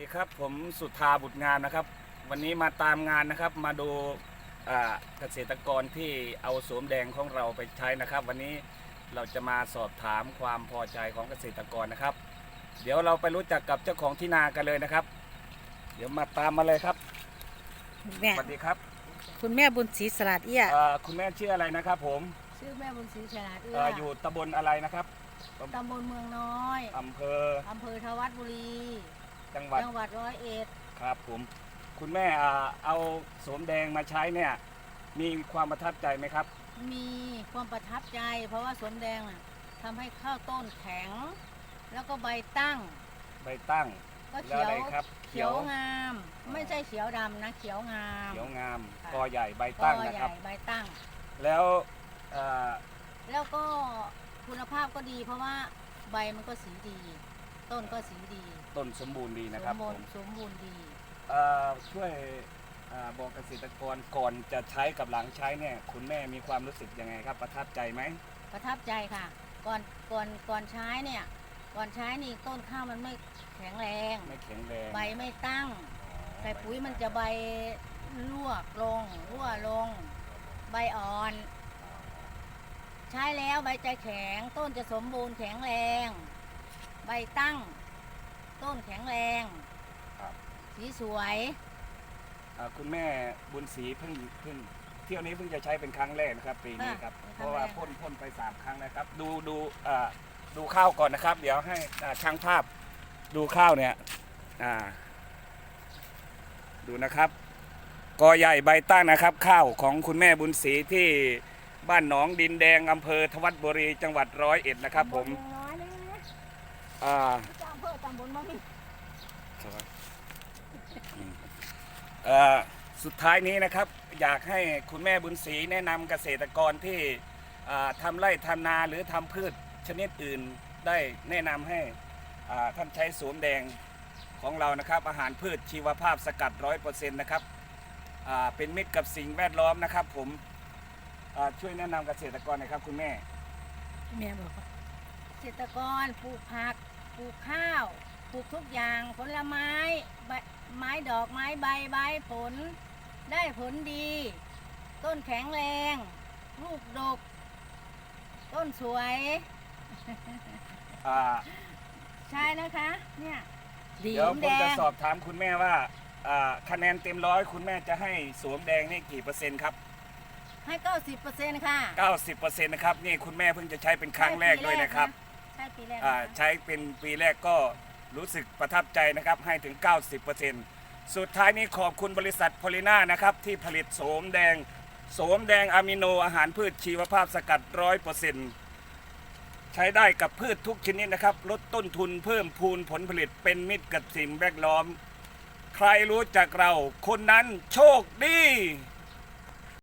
ดีครับผมสุธาบุตรงามนะครับ วันนี้มาตามงานนะครับ มาดูอ่าเกษตรกรที่เอาโสมแดงของเราไปใช้นะครับ วันนี้เราจะมาสอบถามความพอใจของเกษตรกรนะครับ เดี๋ยวเราไปรู้จักกับเจ้าของที่นากันเลยนะครับ เดี๋ยวมาตามมาเลยครับแม่สวัสดีครับ คุณแม่บุญศรีสลัดเอี้ยเอ่อคุณแม่ชื่ออะไรนะครับ ผมชื่อแม่บุญศรีฉลาดเอื้เอ่ออยู่ตำบลอะไรนะครับตำบลเมืองน้อยอำเภออำเภอทวัดบุรี จังหวัดจังหวัดร้อยเอ็ดครับผม คุณแม่อ่าเอาโสมแดงมาใช้เนี่ย มีความประทับใจไหมครับ มีความประทับใจ เพราะว่าสวนแดงน่ะทำให้ข้าวต้นแข็ง แล้วก็ใบตั้ง ใบตั้ง ก็แล้วเขียอะวไรครับเขียวงาม ไม่ใช่เขียวดำนะเขียวงาม เขียวงามค่ะ กอใหญ่ใบกตั้งอนะใหครัญ่บใบตั้ง แล้วเอ่อแล้วก็คุณภาพก็ดี เพราะว่าใบมันก็สีดี ต้นก็สีดีต้นสมบูรณ์ดีสนะครับมผบูรมณ์สมบูรณ์ดีเอ่อช่วยเอ่อบอกเกษตรกรก่อนจะใช้กับหลังใช้เนี่ยคุณแม่มีความรู้สึกยังไงครับ ประทับใจไหมประทับใจค่ะ ก่อนก่อนก่อนใช้เนี่ยก่อนใช้นี่ต้นข้าวมันไม่แข็งแรง ไม่แข็งแรงใบไม่ตั้ง ใส่ปุ๋ยมันจะใบลวกลงรั่วลง ใบอ่อน ใช้แล้วใบจะแข็ง ต้นจะสมบูรณ์แข็งแรง ใบตั้ง ต้นแข็งแรงครับ สีสวยเอ่อคุณแม่บุญศรีเพิ่งเพิ่งเที่ยวนี้เพิ่งจะใช้เป็นครั้งแรกนะครับปีนี้ครับ ค่ะเพราะว่าเป็นครั้พ่งนแรกพ่นไปสามครั้งนะครับ ดูดูเอ่อดูข้าวก่อนนะครับ เดี๋ยวให้อ่าช่างภาพดูข้าวเนี่ยอ่าดูนะครับกอใหญ่ใบตั้งนะครับ ข้าวของคุณแม่บุญศรีที่บ้านหนองดินแดงอำเภอทวัดบุรีจังหวัดร้อยเอ็ดนะครับ ผม ตำบลเองน้ อ่าจ้าอำเภอตำบลมะมิเอ่อสุดท้ายนี้นะครับ อยากให้คุณแม่บุญศรีแนะนำเกษตรกรที่อ่าทำไร่ทำนาหรือทำพืชชนิดอื่นได้แนะนำให้ท่านใช้สวมแดงของเรานะครับ อาหารพืชชีวภาพสกัดร้อยเปอร์เซ็นต์นะครับเป็นมิตรกับสิ่งแวดล้อมนะครับ ผมช่วยแนะนำเกษตรกรหน่อยครับ คุณแม่แม่บอกเกษตรกรปลูกผัก ลูกข้าว ปลูกทุกอย่างผลไม้ใบไม้ดอกไม้ใบใบผล ได้ผลดี ต้นแข็งแรง ลูกดก ต้นสวย อ่าใช่นะคะ เนี่ยดีเดี๋ยวผมแดจะงสอบถามคุณแม่ว่าอ่าคะแนนเต็มร้อยคุณแม่จะให้สวมแดงนี่กี่เปอร์เซ็นต์ครับ ให้เก้าสิบเปอร์เซ็นต์ค่ะ 90%นะครับนี่คุณแม่เพิ่งจะใช้เป็นครั้งแรกด้วยนะครับใช่ปีแรกอ่าใช้เป็นปีแรกก็รู้สึกประทับใจนะครับให้ถึง 90%สุดท้ายนี้ขอบคุณบริษัทพอลิน่านะครับที่ผลิตโสมแดง โสมแดงอะมิโนอาหารพืชชีวภาพสกัดร้อยเปอร์เซ็นต์ใช้ได้กับพืชทุกชนิดนะครับ ลดต้นทุนเพิ่มพูนผลผลิตเป็นมิตรกับสิ่งแวดล้อม ใครรู้จักเรา คนนั้นโชคดี